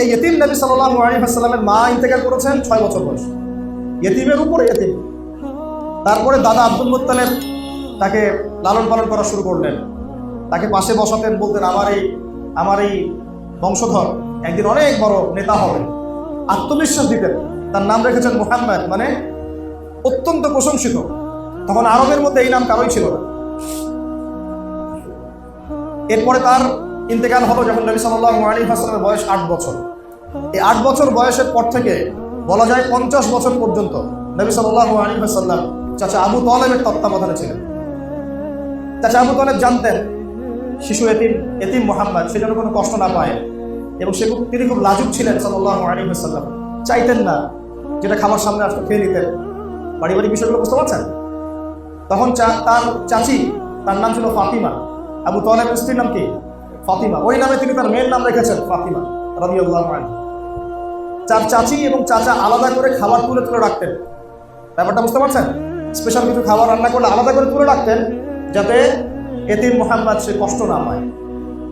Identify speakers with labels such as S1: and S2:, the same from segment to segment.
S1: এই ইতিম নবী সাল্লাহ আলিহাসাল্লামের মা ইন্তেকাল করেছেন ছয় বছর বয়স। ইতিমের উপরে ইতিম তারপরে দাদা আব্দুল মুত্তালেব তাকে লালন পালন করা শুরু করলেন। তাকে পাশে বসাতেন, বলতেন, আমার এই আমার এই বংশধর একদিন অনেক বড় নেতা হবে আত্মবিশ্বাস দিতেন। তার নাম রেখেছেন মুহাম্মদ মানে অত্যন্ত প্রশংসিত। তখন আরবের মধ্যে এই নাম কারোই ছিল না। এরপরে তার ইন্তেকাল হলো যখন নবী সাল্লাহ আলী হাসলামের বয়স আট বছর। এই আট বছর বয়সের পর থেকে বলা যায় পঞ্চাশ বছর পর্যন্ত নবী সাল্লাহ আলী হাসাল্লাম চাচা আবু তলেবের তত্ত্বাবধানে ছিলেন। চাচা আবু তলেব জানতেন শিশু এতিম এতিম মোহাম্মদ, সে যেন কোনো কষ্ট না পায় এবং সে খুব, তিনি খুব লাজুক ছিলেন সাল্লাহ আলী হাসাল্লাম চাইতেন না, যেটা খাবার সামনে আসতে খেয়ে নিতেন। পারিবারিক বিষয়গুলো বুঝতে পারছেন? তখন তার চাচি, তার নাম ছিল ফাতিমা। আবু তলেব স্ত্রীর নাম কি? ফাতিমা। ওই নামে তিনি তার মেয়ের নাম রেখেছেন, ফাতিমা রবি চার চাচি এবং চাচা আলাদা করে খাবার তুলে তুলে রাখতেন। ব্যাপারটা বুঝতে পারছেন? স্পেশাল কিছু খাবার রান্না করলে আলাদা করে তুলে রাখতেন, যাতে এতিম মোহাম্মদ সে কষ্ট না পায়।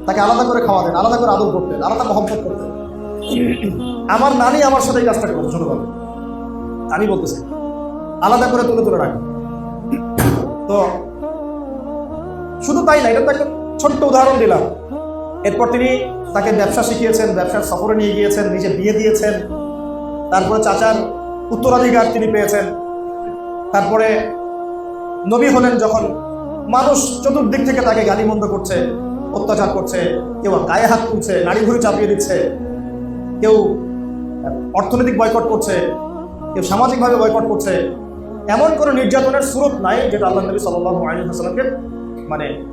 S1: তাকে আলাদা করে খাওয়াতেন, আলাদা করে আদর করতেন, আলাদা মহব্বত করতেন। আমার নানি আমার সাথে এই কাজটা করতো ছোটবেলা আমি বলতেছি, আলাদা করে তুলে তুলে রাখেন তো, শুধু তাই না, এটা তো একটা ছোট্ট উদাহরণ দিলাম। এরপর তিনি তাকে ব্যবসা শিখিয়েছেন, ব্যবসার সফরে নিয়ে গিয়েছেন, নিজে বিয়ে দিয়েছেন। তারপরে চাচার উত্তরাধিকার তিনি পেয়েছেন। তারপরে নবী হলেন যখন মানুষ চতুর্দিক থেকে তাকে গালিমন্দ করছে, অত্যাচার করছে, কেউ গায়ে হাত তুলছে নাড়ি ঘুরে চাপিয়ে দিচ্ছে, কেউ অর্থনৈতিক বয়কট করছে, কেউ সামাজিকভাবে বয়কট করছে। এমন কোনো নির্যাতনের স্রোত নাই যেটা আল্লাহ নবী সাল্লাহ আলী মানে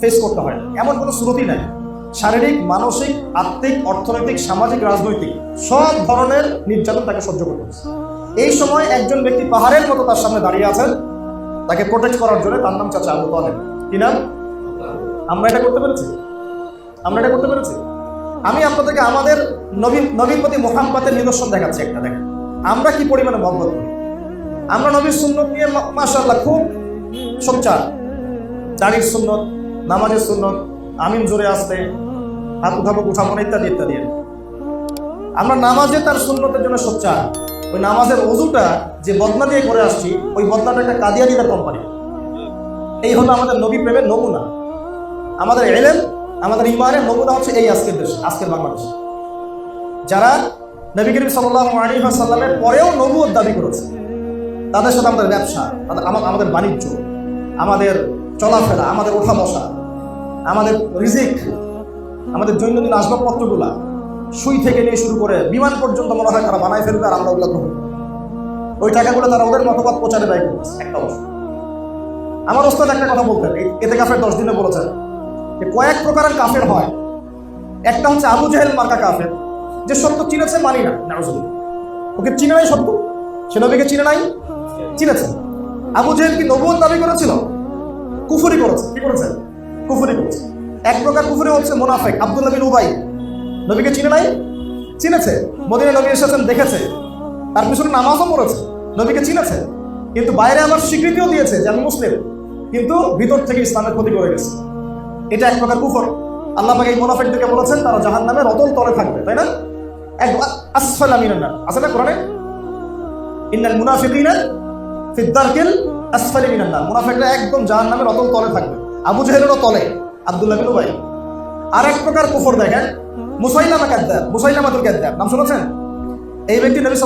S1: ফেস করতে হয়। এমন কোনো স্রোতই নাই। শারীরিক, মানসিক, আত্মিক, অর্থনৈতিক, সামাজিক, রাজনৈতিক, সব ধরনের নির্যাতন তাকে সহ্য করতে হচ্ছে। এই সময় একজন ব্যক্তি পাহাড়ের মতো তার সামনে দাঁড়িয়ে আছেন। তাকে প্রোটেক্ট করার জন্য তার নাম চাচা আবু তালেব। কি নাম? আমরা এটা করতে পেরেছি? আমরা এটা করতে পেরেছি? আমি আপনাদেরকে আমাদের নবীন নবীর প্রতি মোহাম্মতের নিদর্শন দেখাচ্ছি একটা, দেখেন। আমরা কি পরিমাণে মহব্বত করি? আমরা নবীর সুন্নত নিয়ে মাশাল্লাহ খুব সোচ্চার। দাড়ির সুন্নত, নামাজের সুন্নত, আমিন জোরে আসতে হাত উঠাবো উঠাবো না, ইত্যাদি ইত্যাদি। আমরা নামাজে তার সুন্নতের জন্য সোচ্চার। ওই নামাজের অজুটা যে বদনা দিয়ে করে আসছি, ওই বদনাটা একটা কাদিয়ানিদার কোম্পানি এই হলো আমাদের নবী প্রেমের নমুনা। আমাদের এলেন আমাদের ইমানের নমুনা হচ্ছে এই আজকের দেশ, আজকের বাংলাদেশ। যারা নবী করিম সাল্লাহ সাল্লামের পরেও নবুয়ত দাবি করেছে, তাদের সাথে আমাদের ব্যবসা, তাদের আমা- আমাদের বাণিজ্য, আমাদের চলাফেরা, আমাদের ওঠা বসা, আমাদের রিজিক আমাদের দৈনন্দিন আসবাবপত্রগুলা সুই থেকে নিয়ে শুরু করে বিমান পর্যন্ত মনে হয় তারা বানায় ফেলবে আর আমরা ওগুলো গ্রহণ ওই টাকাগুলো তারা ওদের মতবাদ প্রচারে ব্যয় একটা অংশ আমার ওস্তাদ একটা কথা বলতেন এতে কাফের দশ দিনে বলেছেন যে কয়েক প্রকারের কাফের হয়। একটা হচ্ছে আবু জাহেল মার্কা কাফের, যে সত্য চিনেছে মানি না। ওকে চিনে নাই সত্য? সে নবীকে চিনে নাই? চিনেছে। আবু জাহেল কি নবুয়ত দাবি করেছিল? কুফরি করেছে। কি করেছে? এক প্রকার কুফরি হচ্ছে মোনাফেক। আব্দুল্লাহ বিন উবাই। নবীকে চিনে নাই? চিনেছে। মদিনা নবী এসেছেন, দেখেছে। তার পিছনে নামাজও পড়েছে। নবীকে চিনেছে। কিন্তু বাইরে আমার স্বীকৃতিও দিয়েছে যে আমি মুসলিম। কিন্তু ভিতর থেকে ইসলামের ক্ষতি করে গেছে। এটা এক প্রকার কুফর। আল্লাহ পাকে এই মোনাফেকদেরকে বলেছেন, তারা জাহান নামে রতল তলে থাকবে, তাই না? এক আসফাল আমিনান আছে না কোরআনে? ইন্নাল ফিদ্দারকিল আসফালি মিনান নার। মুনাফিকরা একদম জাহান্নামের অতল তলে থাকবে। আবু জাহেলেরও তলে। আর এক প্রকার কুফর দেখেন, মুসাইলামা কাদ্দাব কাদ্দাব। নাম শুনেছেন? এই ব্যক্তি নবী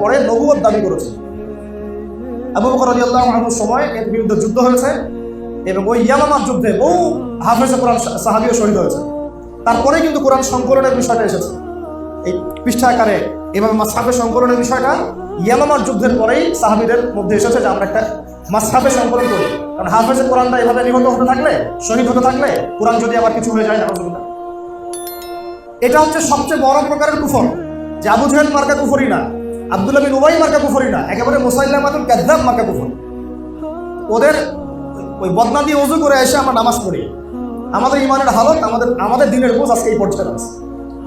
S1: পরে নবুয়ত দাবি করেছে আবু বকর সময় এর বিরুদ্ধে যুদ্ধ হয়েছে এবং ওই ইয়ামামার যুদ্ধে বহু হাফেজে কোরআন সাহাবীও শহীদ হয়েছে। তারপরে কিন্তু কোরআন সংকলনের বিষয়টা এসেছে। এই পৃষ্ঠা আকারে এভাবে মাসাফে সংকলনের বিষয়টা ইয়ামামার যুদ্ধের পরেই সাহাবিদের মধ্যে এসেছে যে আমরা একটা মাসাফে সংকলন করি কারণ হাফেজে কোরআনটা এভাবে নিহত হতে থাকলে শহীদ হতে থাকলে কোরআন যদি আবার কিছু হয়ে যায় না এটা হচ্ছে সবচেয়ে বড় প্রকারের কুফর। যে আবু জাহেল মার্কা কুফরি না, আব্দুল্লাহ বিন উবাই মার্কা কুফরি না, একেবারে মুসাইল্লামাতুল কাদ্দাব মার্কা কুফর। ওদের ওই বদনা দিয়ে উজু করে এসে আমরা নামাজ পড়ি। আমাদের ইমানের হালত, আমাদের আমাদের দিনের বোঝ আজকে এই পর্যায়ে আছে।